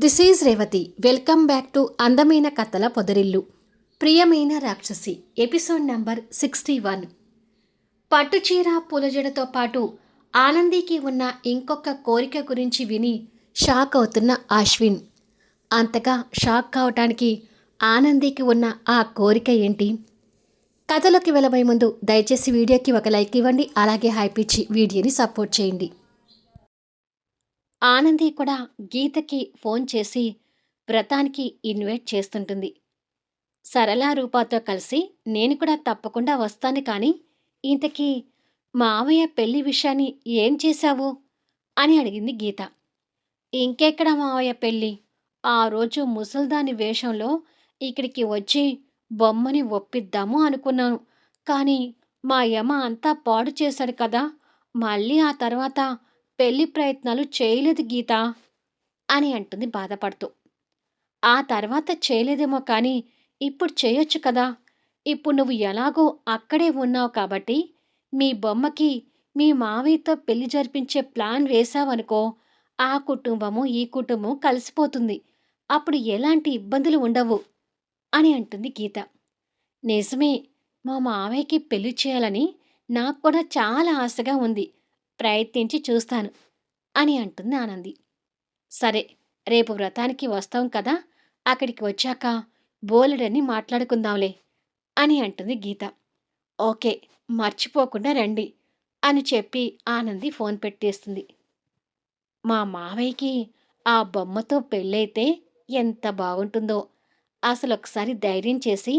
This is Revathi welcome back to అందమైన కథల పొదరిల్లు ప్రియమైన రాక్షసి ఎపిసోడ్ నంబర్ సిక్స్టీ వన్ పట్టుచీర పూలజడతో పాటు ఆనందికి ఉన్న ఇంకొక కోరిక గురించి విని షాక్ అవుతున్న అశ్విన్. అంతగా షాక్ కావటానికి ఆనందికి ఉన్న ఆ కోరిక ఏంటి? కథలోకి వెళ్ళబోయే ముందు దయచేసి వీడియోకి ఒక లైక్ ఇవ్వండి అలాగే హైపిచ్చి వీడియోని సపోర్ట్ చేయండి. ఆనంది కూడా గీతకి ఫోన్ చేసి వ్రతానికి ఇన్వైట్ చేస్తుంటుంది. సరళ రూపాతో కలిసి నేను కూడా తప్పకుండా వస్తాను కానీ ఇంతకీ మావయ్య పెళ్ళి విషయాన్ని ఏం చేశావు? అని అడిగింది గీత. ఇంకెక్కడ మావయ్య పెళ్ళి ఆ రోజు ముసల్దాని వేషంలో ఇక్కడికి వచ్చి బొమ్మని ఒప్పిద్దాము అనుకున్నాను. కానీ మా యమ అంతా పాడు చేశాడు కదా మళ్ళీ ఆ తర్వాత పెళ్ళి ప్రయత్నాలు చేయలేదు గీత అని అంటుంది బాధపడుతూ. ఆ తర్వాత చేయలేదేమో కానీ ఇప్పుడు చేయొచ్చు కదా. ఇప్పుడు నువ్వు ఎలాగో అక్కడే ఉన్నావు కాబట్టి మీ బొమ్మకి మీ మావయ్యతో పెళ్ళి జరిపించే ప్లాన్ వేశావనుకో ఆ కుటుంబము ఈ కుటుంబం కలిసిపోతుంది. అప్పుడు ఎలాంటి ఇబ్బందులు ఉండవు అని అంటుంది గీత. నిజమే మా మావయ్యకి పెళ్ళి చేయాలని నాకు కూడా చాలా ఆశగా ఉంది. ప్రయత్నించి చూస్తాను అని అంటుంది ఆనంది. సరే రేపు వ్రతానికి వస్తాం కదా అక్కడికి వచ్చాక బోలెడని మాట్లాడుకుందాంలే అని అంటుంది గీత. ఓకే మర్చిపోకుండా రండి అని చెప్పి ఆనంది ఫోన్ పెట్టేస్తుంది. మా మావయ్యకి ఆ బొమ్మతో పెళ్ళైతే ఎంత బాగుంటుందో అసలు ఒకసారి ధైర్యం చేసి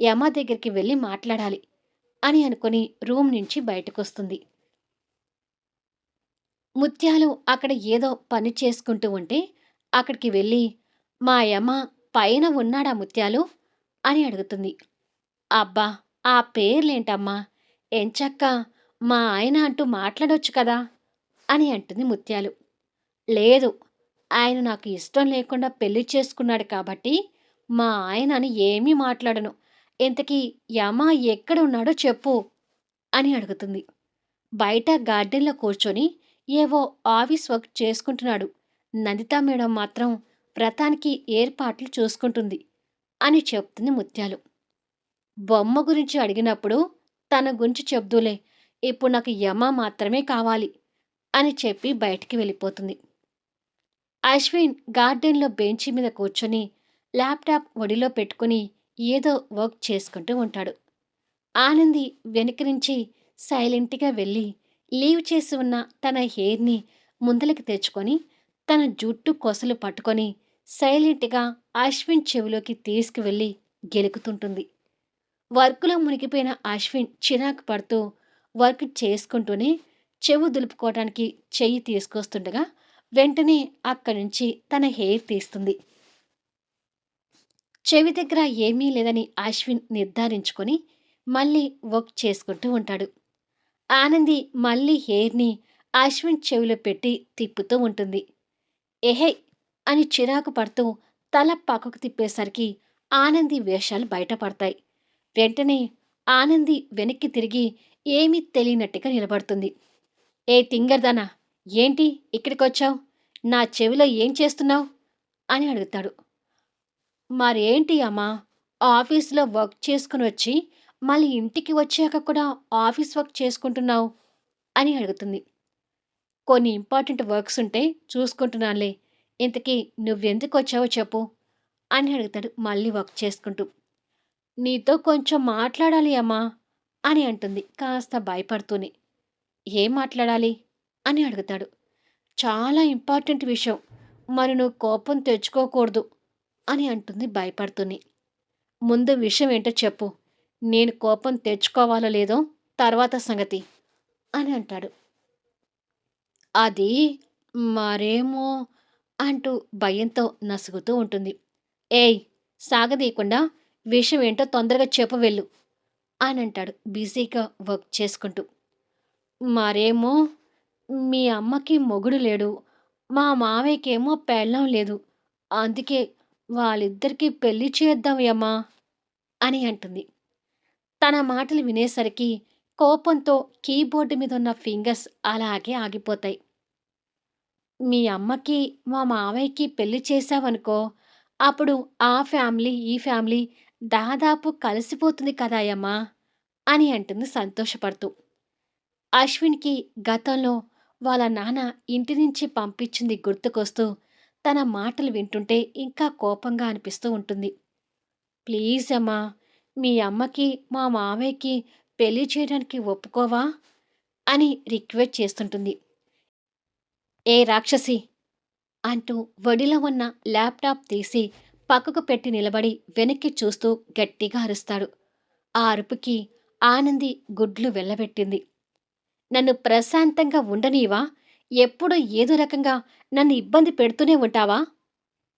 యమ దగ్గరికి వెళ్ళి మాట్లాడాలి అని అనుకుని రూమ్ నుంచి బయటకు వస్తుంది ముత్యాలు అక్కడ ఏదో పని చేసుకుంటూ ఉంటే అక్కడికి వెళ్ళి మా యమ పైన ఉన్నాడా ముత్యాలు? అని అడుగుతుంది. అబ్బా ఆ పేర్లేంటమ్మా? ఎంచక్క మా ఆయన అంటూ మాట్లాడొచ్చు కదా? అని అంటుంది ముత్యాలు. లేదు ఆయన నాకు ఇష్టం లేకుండా పెళ్ళి చేసుకున్నాడు కాబట్టి మా ఆయన అని ఏమీ మాట్లాడను. ఇంతకీ యమ ఎక్కడ ఉన్నాడో చెప్పు అని అడుగుతుంది. బయట గార్డెన్లో కూర్చొని ఏవో ఆఫీస్ వర్క్ చేసుకుంటున్నాడు. నందిత మేడం మాత్రం వ్రతానికి ఏర్పాట్లు చూసుకుంటుంది అని చెప్తుంది ముత్యాలు. బొమ్మ గురించి అడిగినప్పుడు తన గురించి చెప్దూలే ఇప్పుడు నాకు యమ మాత్రమే కావాలి అని చెప్పి బయటికి వెళ్ళిపోతుంది. అశ్విన్ గార్డెన్లో బెంచి మీద కూర్చొని ల్యాప్టాప్ ఒడిలో పెట్టుకుని ఏదో వర్క్ చేసుకుంటూ ఉంటాడు. ఆనంది వెనక నుంచి సైలెంట్గా వెళ్ళి లీవ్ చేసి ఉన్న తన హెయిర్ని ముందలకి తెచ్చుకొని తన జుట్టు కొసలు పట్టుకొని సైలెంట్గా అశ్విన్ చెవిలోకి తీసుకువెళ్ళి గెలుకుతుంటుంది. వర్క్లో మునిగిపోయిన అశ్విన్ చిరాకు పడుతూ వర్క్ చేసుకుంటూనే చెవు దులుపుకోవడానికి చెయ్యి తీసుకొస్తుండగా వెంటనే అక్కడి నుంచి తన హెయిర్ తీస్తుంది. చెవి దగ్గర ఏమీ లేదని అశ్విన్ నిర్ధారించుకొని మళ్ళీ వర్క్ చేసుకుంటూ ఉంటాడు. ఆనంది మళ్ళీ హెయిర్ని అశ్విన్ చెవిలో పెట్టి తిప్పుతూ ఉంటుంది. ఎహే అని చిరాకు పడుతూ తల పక్కకు తిప్పేసరికి ఆనంది వేషాలు బయటపడతాయి. వెంటనే ఆనంది వెనక్కి తిరిగి ఏమీ తెలియనట్టుగా నిలబడుతుంది. ఏ తింగర్దానా? ఏంటి ఇక్కడికి వచ్చావు నా చెవిలో ఏం చేస్తున్నావు? అని అడుగుతాడు. మరేంటి అమ్మా? ఆఫీస్లో వర్క్ చేసుకుని వచ్చి మళ్ళీ ఇంటికి వచ్చాక కూడా ఆఫీస్ వర్క్ చేసుకుంటున్నావు? అని అడుగుతుంది. కొన్ని ఇంపార్టెంట్ వర్క్స్ ఉంటే చూసుకుంటున్నానులే. ఇంతకీ నువ్వెందుకు వచ్చావో చెప్పు అని అడుగుతాడు మళ్ళీ వర్క్ చేసుకుంటూ. నీతో కొంచెం మాట్లాడాలి అమ్మా అని అంటుంది కాస్త భయపడుతూనే. ఏం మాట్లాడాలి? అని అడుగుతాడు. చాలా ఇంపార్టెంట్ విషయం. మరి నువ్వు కోపం తెచ్చుకోకూడదు అని అంటుంది భయపడుతూనే. ముందు విషయం ఏంటో చెప్పు. నేను కోపం తెచ్చుకోవాలో లేదో తర్వాత సంగతి అని అంటాడు. అది మరేమో అంటూ భయంతో నసుగుతూ ఉంటుంది. ఏయ్ సాగదీయకుండా విషయం ఏంటో తొందరగా చెప్పు వెళ్ళు అని అంటాడు బిజీగా వర్క్ చేసుకుంటూ. మరేమో మీ అమ్మకి మొగుడు లేడు మా మావయ్యకేమో పెళ్ళం లేదు అందుకే వాళ్ళిద్దరికీ పెళ్ళి చేద్దామయ్యమ్మా అని అంటుంది. తన మాటలు వినేసరికి కోపంతో కీబోర్డు మీద ఉన్న ఫింగర్స్ అలాగే ఆగిపోతాయి మీ అమ్మకి, మా మావయ్యకి పెళ్ళి చేశావనుకో, అప్పుడు ఆ ఫ్యామిలీ, ఈ ఫ్యామిలీ దాదాపు కలిసిపోతుంది కదాయమ్మా! అని అంటుంది సంతోషపడుతూ. అశ్విన్‌కి గతంలో వాళ్ళ నాన్న ఇంటి నుంచి పంపించింది గుర్తుకొస్తూ, తన మాటలు వింటుంటే ఇంకా కోపంగా అనిపిస్తూ ఉంటుంది. ప్లీజ్ అమ్మా! మీ అమ్మకి, మా మామయ్యకి పెళ్ళి చేయడానికి ఒప్పుకోవా? అని రిక్వెస్ట్ చేస్తుంటుంది. ఏ రాక్షసి! అంటూ వడిలో ఉన్న ల్యాప్‌టాప్ తీసి పక్కకు పెట్టి నిలబడి వెనక్కి చూస్తూ గట్టిగా అరుస్తాడు. ఆ అరుపుకి ఆనంది గుడ్లు వెళ్ళబెట్టింది. నన్ను ప్రశాంతంగా ఉండనీవా? ఎప్పుడూ ఏదో రకంగా నన్ను ఇబ్బంది పెడుతూనే ఉంటావా?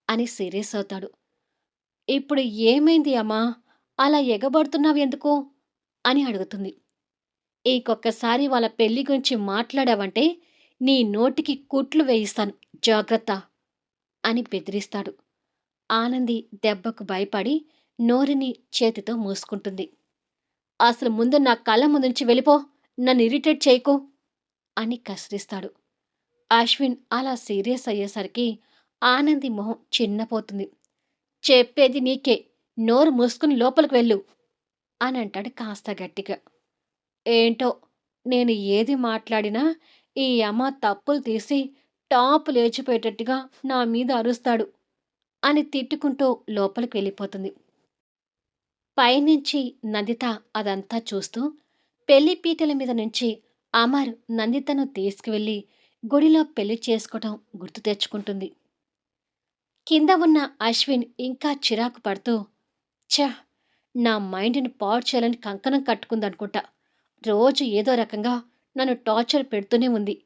అని సీరియస్ అవుతాడు. ఇప్పుడు ఏమైంది అమ్మా? అలా ఎగబడుతున్నావెందుకు? అని అడుగుతుంది. ఇంకొక్కసారి వాళ్ళ పెళ్ళి గురించి మాట్లాడావంటే నీ నోటికి కుట్లు వేయిస్తాను జాగ్రత్త అని బెదిరిస్తాడు. ఆనంది దెబ్బకు భయపడి నోరిని చేతితో మూసుకుంటుంది. అసలు ముందు నా కళ్ళ ముందుంచి వెళ్ళిపో నన్ను ఇరిటేట్ చేయకు అని కసిరిస్తాడు. అశ్విన్ అలా సీరియస్ అయ్యేసరికి ఆనంది మొహం చిన్నపోతుంది. చెప్పేది నీకే నోరు మూసుకుని లోపలికి వెళ్ళు అని అంటాడు కాస్త గట్టిగా. ఏంటో నేను ఏది మాట్లాడినా ఈ అమ్మ తప్పులు తీసి టాప్ లేచిపోయేటట్టుగా నా మీద అరుస్తాడు అని తిట్టుకుంటూ లోపలికి వెళ్ళిపోతుంది. పైనుంచి నందిత అదంతా చూస్తూ పెళ్ళి పీటల మీద నుంచి అమర్ నందితను తీసుకువెళ్ళి గుడిలో పెళ్ళి చేసుకోవటం గుర్తు తెచ్చుకుంటుంది. కింద ఉన్న అశ్విన్ ఇంకా చిరాకు పడుతూ ఛ! నా మైండ్‌ని పాడు చేయాలని కంకణం కట్టుకుందనుకుంటా. రోజు ఏదో రకంగా నన్ను టార్చర్ పెడుతూనే ఉంది.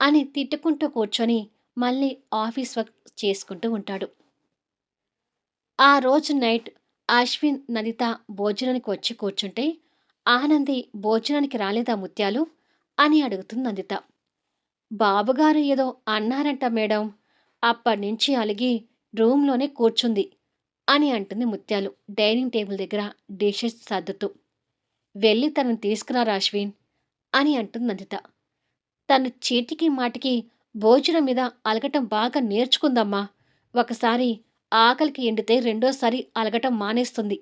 అని తిట్టుకుంటూ కూర్చొని మళ్ళీ ఆఫీస్ వర్క్ చేసుకుంటూ ఉంటాడు. ఆ రోజు నైట్ అశ్విన్, నందిత భోజనానికి వచ్చి కూర్చుంటే ఆనంది భోజనానికి రాలేదా ముత్యాలు? అని అడుగుతుంది నందిత. బాబుగారు ఏదో అన్నారంట మేడం. అప్పటినుంచి అలిగి రూమ్‌లోనే కూర్చుంది అని అంటుంది ముత్యాలు డైనింగ్ టేబుల్ దగ్గర డిషెస్ సర్దుతూ. వెళ్ళి తనని తీసుకురారా అశ్విన్ అని అంటుంది నందిత. తను చీటికి మాటికి భోజనం మీద అలగటం బాగా నేర్చుకుందమ్మా. ఒకసారి ఆకలికి ఎండితే రెండోసారి అలగటం మానేస్తుంది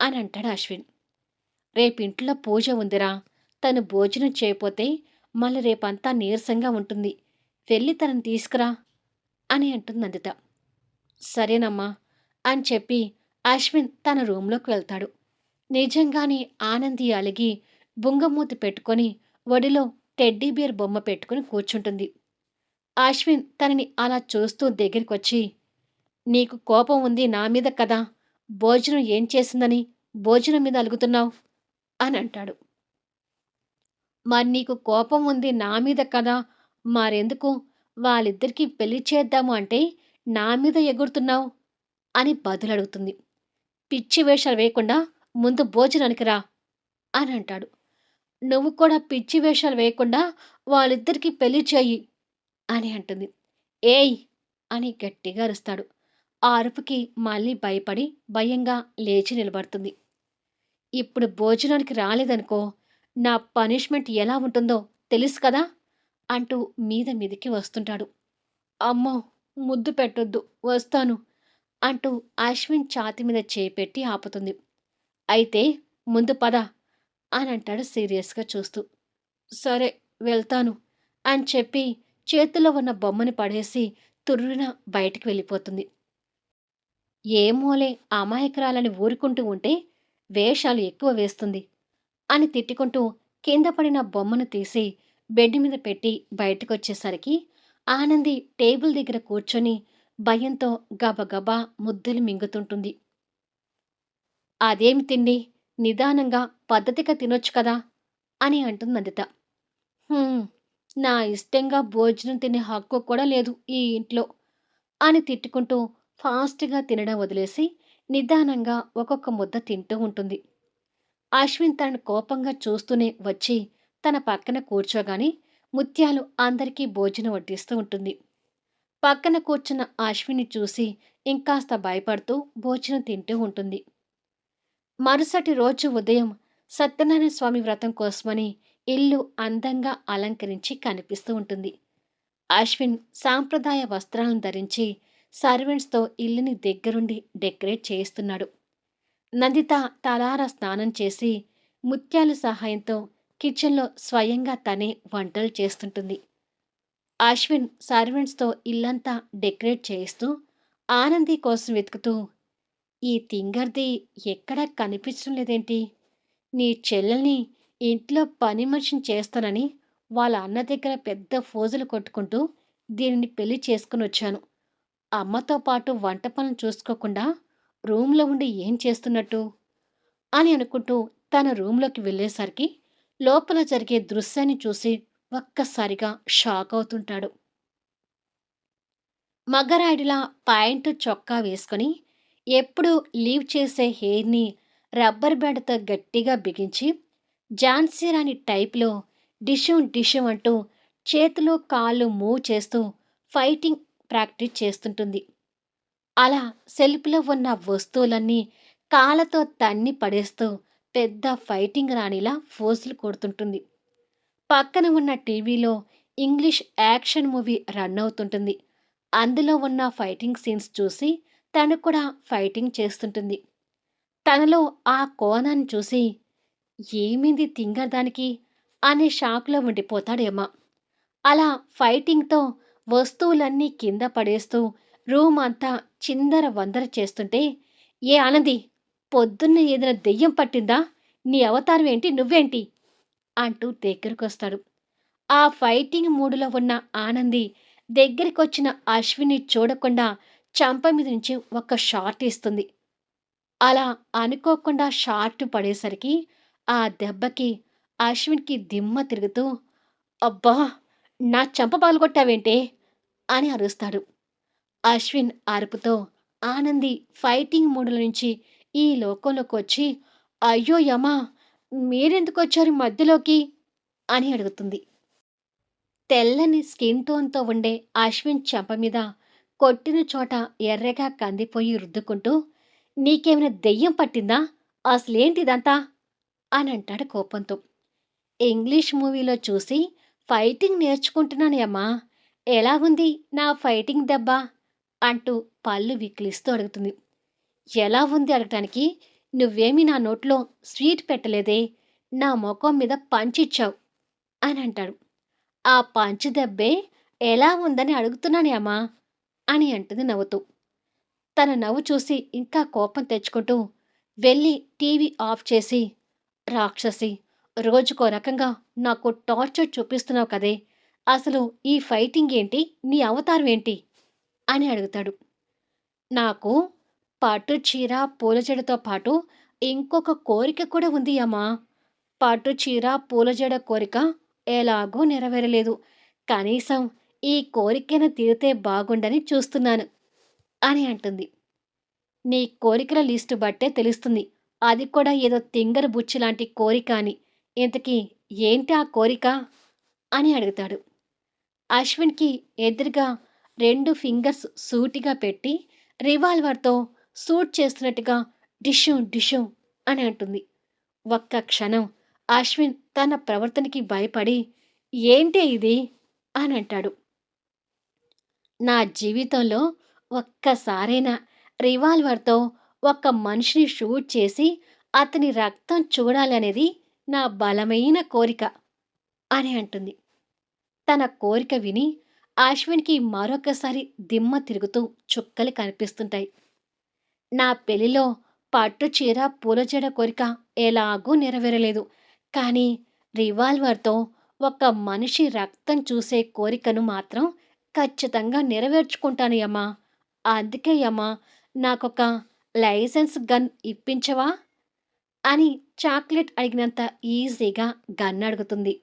అని అంటాడు అశ్విన్. రేపింట్లో పూజ ఉందిరా. తను భోజనం చేయపోతే మళ్ళీ రేపంతా నీరసంగా ఉంటుంది. వెళ్ళి తనని తీసుకురా అని అంటుంది నందిత. సరేనమ్మా అని చెప్పి అశ్విన్ తన రూంలోకి వెళ్తాడు. నిజంగానే ఆనంది అలిగి బుంగమూతి పెట్టుకొని ఒడిలో టెడ్డీ బియర్ బొమ్మ పెట్టుకుని కూర్చుంటుంది. అశ్విన్ తనని అలా చూస్తూ దగ్గరికొచ్చి నీకు కోపం ఉంది నా మీద కదా! భోజనం ఏం చేసిందని భోజనం మీద అలుగుతున్నావు అని అంటాడు. మరి నీకు కోపం ఉంది నా మీద కదా! మరెందుకు వాళ్ళిద్దరికీ పెళ్ళి చేద్దాము అంటే నా మీద ఎగురుతున్నావు అని బదులడుగుతుంది. పిచ్చి వేషాలు వేయకుండా ముందు భోజనానికి రా అని అంటాడు. నువ్వు కూడా పిచ్చి వేషాలు వేయకుండా వాళ్ళిద్దరికీ పెళ్ళి చేయి అని అంటుంది. ఏయ్ అని గట్టిగా అరుస్తాడు. ఆ అరుపుకి మళ్ళీ భయపడి భయంగా లేచి నిలబడుతుంది. ఇప్పుడు భోజనానికి రాలేదనుకో నా పనిష్మెంట్ ఎలా ఉంటుందో తెలుసు కదా అంటూ మీద మీదికి వస్తుంటాడు. అమ్మో ముద్దు పెట్టొద్దు వస్తాను అంటూ అశ్విన్ ఛాతి మీద చేయి పెట్టి ఆపుతుంది. అయితే ముందు పద అని అంటాడు సీరియస్‌గా చూస్తూ. సరే వెళ్తాను అని చెప్పి చేతిలో ఉన్న బొమ్మని పడేసి తుర్రున బయటికి వెళ్ళిపోతుంది. ఏమోలే అమాయకురాలని ఊరుకుంటూ ఉంటే వేషాలు ఎక్కువ వేస్తుంది అని తిట్టుకుంటూ కింద పడిన బొమ్మను తీసి బెడ్ మీద పెట్టి బయటకొచ్చేసరికి ఆనంది టేబుల్ దగ్గర కూర్చొని భయంతో గబగబా ముద్దలు మింగుతుంటుంది. అదేమి తిండి నిదానంగా పద్ధతిగా తినొచ్చు కదా అని అంటుంది నందిత. నా ఇష్టంగా భోజనం తినే హక్కు కూడా లేదు ఈ ఇంట్లో అని తిట్టుకుంటూ ఫాస్ట్‌గా తినడం వదిలేసి నిదానంగా ఒక్కొక్క ముద్ద తింటూ ఉంటుంది. అశ్విన్ తనను కోపంగా చూస్తూనే వచ్చి తన పక్కన కూర్చోగానే ముత్యాలు అందరికీ భోజనం వడ్డిస్తూ ఉంటుంది. పక్కన కూర్చున్న అశ్విని చూసి ఇంకాస్త భయపడుతూ భోజనం తింటూ ఉంటుంది. మరుసటి రోజు ఉదయం సత్యనారాయణ స్వామి వ్రతం కోసమని ఇల్లు అందంగా అలంకరించి కనిపిస్తూ ఉంటుంది. అశ్విన్ సాంప్రదాయ వస్త్రాలను ధరించి సర్వెంట్స్తో ఇల్లుని దగ్గరుండి డెకరేట్ చేయిస్తున్నాడు నందిత తలార స్నానం చేసి ముత్యాల సహాయంతో కిచెన్లో స్వయంగా తనే వంటలు చేస్తుంటుంది అశ్విన్ సర్వెంట్స్తో ఇల్లంతా డెకరేట్ చేయిస్తూ ఆనంది కోసం వెతుకుతూ ఈ తింగర్ది ఎక్కడా కనిపించడం లేదేంటి? నీ చెల్లెల్ని ఇంట్లో పని మనిషిని చేస్తానని వాళ్ళ అన్న దగ్గర పెద్ద ఫోజులు కొట్టుకుంటూ దీనిని పెళ్ళి చేసుకుని వచ్చాను. అమ్మతో పాటు వంట పనులు చూసుకోకుండా రూమ్లో ఉండి ఏం చేస్తున్నట్టు అని అనుకుంటూ తన రూమ్లోకి వెళ్ళేసరికి లోపల జరిగే దృశ్యాన్ని చూసి ఒక్కసారిగా షాక్ అవుతుంటాడు. మగ్గరాయుడిలా ప్యాంటు చొక్కా వేసుకొని ఎప్పుడు లీవ్ చేసే హెయిర్ని రబ్బర్ బ్యాండ్తో గట్టిగా బిగించి ఝాన్సీ రాణి టైప్లో డిషం డిషం అంటూ చేతులు కాళ్ళు మూవ్ చేస్తూ ఫైటింగ్ ప్రాక్టీస్ చేస్తుంటుంది. అలా సెల్ఫ్లో ఉన్న వస్తువులన్నీ కాళ్ళతో తన్ని పడేస్తూ పెద్ద ఫైటింగ్ రాణిలా ఫోజులు కొడుతుంటుంది. పక్కన ఉన్న టీవీలో ఇంగ్లీష్ యాక్షన్ మూవీ రన్ అవుతుంటుంది. అందులో ఉన్న ఫైటింగ్ సీన్స్ చూసి తను కూడా ఫైటింగ్ చేస్తుంటుంది. తనలో ఆ కోణాన్ని చూసి ఏమింది తింగర్దానికి? అనే షాక్లో ఉండిపోతాడేమో. అలా ఫైటింగ్తో వస్తువులన్నీ కింద పడేస్తూ రూమ్ అంతా చిందర వందర చేస్తుంటే ఏ ఆనంది పొద్దున్న ఏదైనా దెయ్యం పట్టిందా? నీ అవతారం ఏంటి? నువ్వేంటి? అంటూ దగ్గరకొస్తాడు. ఆ ఫైటింగ్ మూడులో ఉన్న ఆనంది దగ్గరికొచ్చిన అశ్విని చూడకుండా చంప మీద నుంచి ఒక షార్ట్ ఇస్తుంది అలా అనుకోకుండా షార్ట్ పడేసరికి ఆ దెబ్బకి అశ్విన్కి దిమ్మ తిరుగుతూ అబ్బా నా చంప పాల్గొట్టావేంటే అని అరుస్తాడు. అశ్విన్ అరుపుతో ఆనంది ఫైటింగ్ మూడుల నుంచి ఈ లోకంలోకి వచ్చి అయ్యో యమా మీరెందుకు వచ్చారు మధ్యలోకి? అని అడుగుతుంది. తెల్లని స్కిన్ టోన్తో ఉండే అశ్విన్ చెంప మీద కొట్టిన చోట ఎర్రగా కందిపోయి రుద్దుకుంటూ నీకేమైనా దెయ్యం పట్టిందా? అసలేంటిదంతా? అని అంటాడు కోపంతో. ఇంగ్లీష్ మూవీలో చూసి ఫైటింగ్ నేర్చుకుంటున్నాను అమ్మా. ఎలా ఉంది నా ఫైటింగ్ దెబ్బ? అంటూ పళ్ళు విక్లిస్తూ అడుగుతుంది. ఎలా ఉంది? అడగటానికి నువ్వేమీ నా నోట్లో స్వీట్ పెట్టలేదే నా ముఖం మీద పంచిచ్చావు అని అంటాడు. ఆ పంచు దెబ్బే ఎలా ఉందని అడుగుతున్నాను అమ్మా అని అంటుంది నవ్వుతూ. తన నవ్వు చూసి ఇంకా కోపం తెచ్చుకుంటూ వెళ్ళి టీవీ ఆఫ్ చేసి రాక్షసి రోజుకో రకంగా నాకు టార్చర్ చూపిస్తున్నావు కదే అసలు ఈ ఫైటింగ్ ఏంటి నీ అవతారం ఏంటి అని అడుగుతాడు. నాకు పట్టు చీర పూలజడతో పాటు ఇంకొక కోరిక కూడా ఉంది అమ్మా. పట్టు చీర పూలజడ కోరిక ఎలాగో నెరవేరలేదు. కనీసం ఈ కోరికను తీరితే బాగుండని చూస్తున్నాను అని అంటుంది. నీ కోరికల లిస్టు బట్టే తెలుస్తుంది. అది కూడా ఏదో తింగర బుచ్చి లాంటి కోరిక అని. ఇంతకీ ఏంటి ఆ కోరిక? అని అడుగుతాడు. అశ్విన్కి ఎదురుగా రెండు ఫింగర్స్ సూటిగా పెట్టి రివాల్వర్తో సూట్ చేస్తున్నట్టుగా డిషం డిషం అని అంటుంది. ఒక్క క్షణం అశ్విన్ తన ప్రవర్తనకి భయపడి ఏంటి ఇది? అని అంటాడు. నా జీవితంలో ఒక్కసారైనా రివాల్వర్తో ఒక మనిషిని షూట్ చేసి అతని రక్తం చూడాలనేది నా బలమైన కోరిక అని అంటుంది. తన కోరిక విని అశ్విన్కి మరొకసారి దిమ్మ తిరుగుతూ చుక్కలు కనిపిస్తుంటాయి. నా పెళ్ళిలో పట్టు చీర పూల జడ కోరిక ఎలాగూ నెరవేరలేదు. కానీ రివాల్వర్తో ఒక మనిషి రక్తం చూసే కోరికను మాత్రం ఖచ్చితంగా నెరవేర్చుకుంటాను యమ్మా. అందుకే యమ్మా నాకొక లైసెన్స్ గన్ ఇప్పించవా? అని చాక్లెట్ అడిగినంత ఈజీగా గన్ అడుగుతుంది.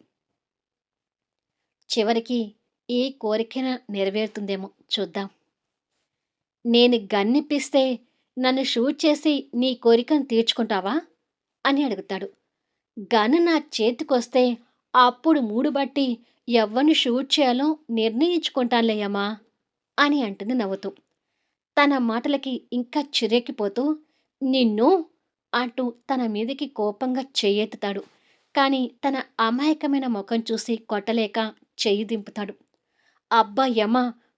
చివరికి ఈ కోరికన నెరవేరుతుందేమో చూద్దాం. నేను గన్నిప్పిస్తే నన్ను షూట్ చేసి నీ కోరికను తీర్చుకుంటావా? అని అడుగుతాడు. గన్ నా చేతికొస్తే అప్పుడు మూడు బట్టి ఎవరిని షూట్ చేయాలో నిర్ణయించుకుంటానులేయమ్మా అని అంటుంది నవ్వుతూ. తన మాటలకి ఇంకా చిరెక్కిపోతూ నిన్ను అంటూ తన మీదకి కోపంగా చెయ్యెత్తుతాడు కానీ తన అమాయకమైన ముఖం చూసి కొట్టలేక చెయ్యి దింపుతాడు. అబ్బా యమ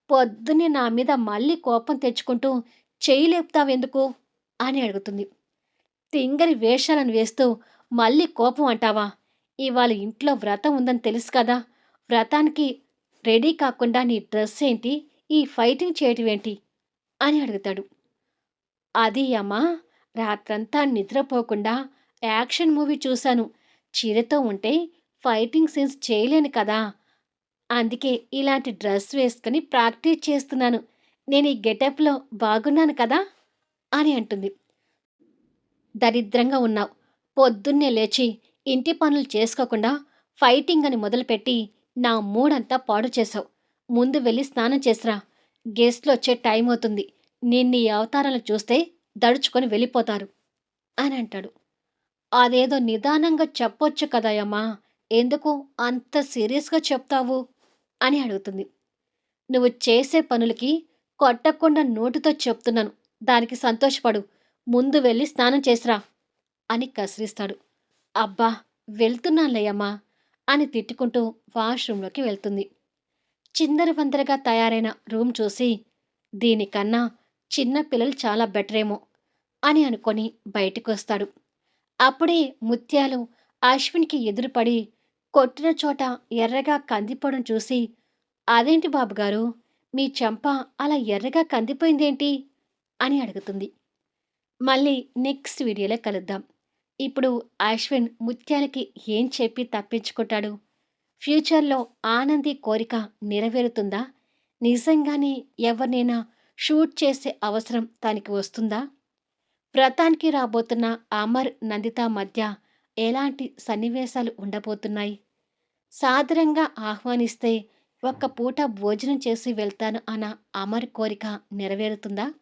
పొద్దున్నే నా మీద మళ్ళీ కోపం తెచ్చుకుంటూ చెయ్యి లేపుతావెందుకు అని అడుగుతుంది. తింగరి వేషాలను వేస్తూ మళ్ళీ కోపం అంటావా? ఇవాళ ఇంట్లో వ్రతం ఉందని తెలుసు కదా. వ్రతానికి రెడీ కాకుండా నీ డ్రెస్ ఏంటి? ఈ ఫైటింగ్ చేయటం ఏంటి? అని అడుగుతాడు. అది అమ్మా రాత్రంతా నిద్రపోకుండా యాక్షన్ మూవీ చూశాను. చీరతో ఉంటే ఫైటింగ్ సీన్స్ చేయలేను కదా. అందుకే ఇలాంటి డ్రెస్ వేసుకుని ప్రాక్టీస్ చేస్తున్నాను. నేను ఈ గెటప్లో బాగున్నాను కదా? అని అంటుంది. దరిద్రంగా ఉన్నావు. పొద్దున్నే లేచి ఇంటి పనులు చేసుకోకుండా ఫైటింగ్ అని మొదలుపెట్టి నా మూడంతా పాడు చేశావు. ముందు వెళ్ళి స్నానం చేసిరా. గెస్ట్లు వచ్చే టైం అవుతుంది. నిన్ని అవతారాలు చూస్తే దడుచుకొని వెళ్ళిపోతారు. అని అంటాడు. అదేదో నిదానంగా చెప్పొచ్చు కదయమ్మా ఎందుకు అంత సీరియస్గా చెప్తావు? అని అడుగుతుంది. నువ్వు చేసే పనులకి కొట్టకుండా నోటితో చెప్తున్నాను. దానికి సంతోషపడు. ముందు వెళ్ళి స్నానం చేసిరా అని కసిరిస్తాడు. అబ్బా వెళ్తున్నానులేయమ్మా అని తిట్టుకుంటూ వాష్రూంలోకి వెళ్తుంది. చిందరవందరగా తయారైన రూమ్ చూసి దీనికన్నా చిన్న పిల్లలు చాలా బెటరేమో అని అనుకొని బయటకు వస్తాడు అప్పుడే ముత్యాలు అశ్విన్కి ఎదురుపడి కొట్టిన చోట ఎర్రగా కందిపోవడం చూసి అదేంటి బాబుగారు? మీ చెంప అలా ఎర్రగా కందిపోయిందేంటి? అని అడుగుతుంది. మళ్ళీ నెక్స్ట్ వీడియోలో కలుద్దాం. ఇప్పుడు అశ్విన్ ముత్యాలకి ఏం చెప్పి తప్పించుకుంటాడు? ఫ్యూచర్లో ఆనంది కోరిక నెరవేరుతుందా? నిజంగానే ఎవరినైనా షూట్ చేసే అవసరం తనకి వస్తుందా? వ్రతానికి రాబోతున్న అమర్ నందిత మధ్య ఎలాంటి సన్నివేశాలు ఉండబోతున్నాయి? సాదరంగా ఆహ్వానిస్తే ఒక్క పూట భోజనం చేసి వెళ్తాను అన్న అమర్ కోరిక నెరవేరుతుందా?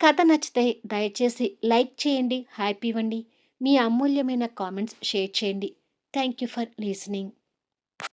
కథ నచ్చితే దయచేసి లైక్ చేయండి హ్యాపీ ఇవ్వండి. మీ అమూల్యమైన కామెంట్స్ షేర్ చేయండి. Thank you for listening.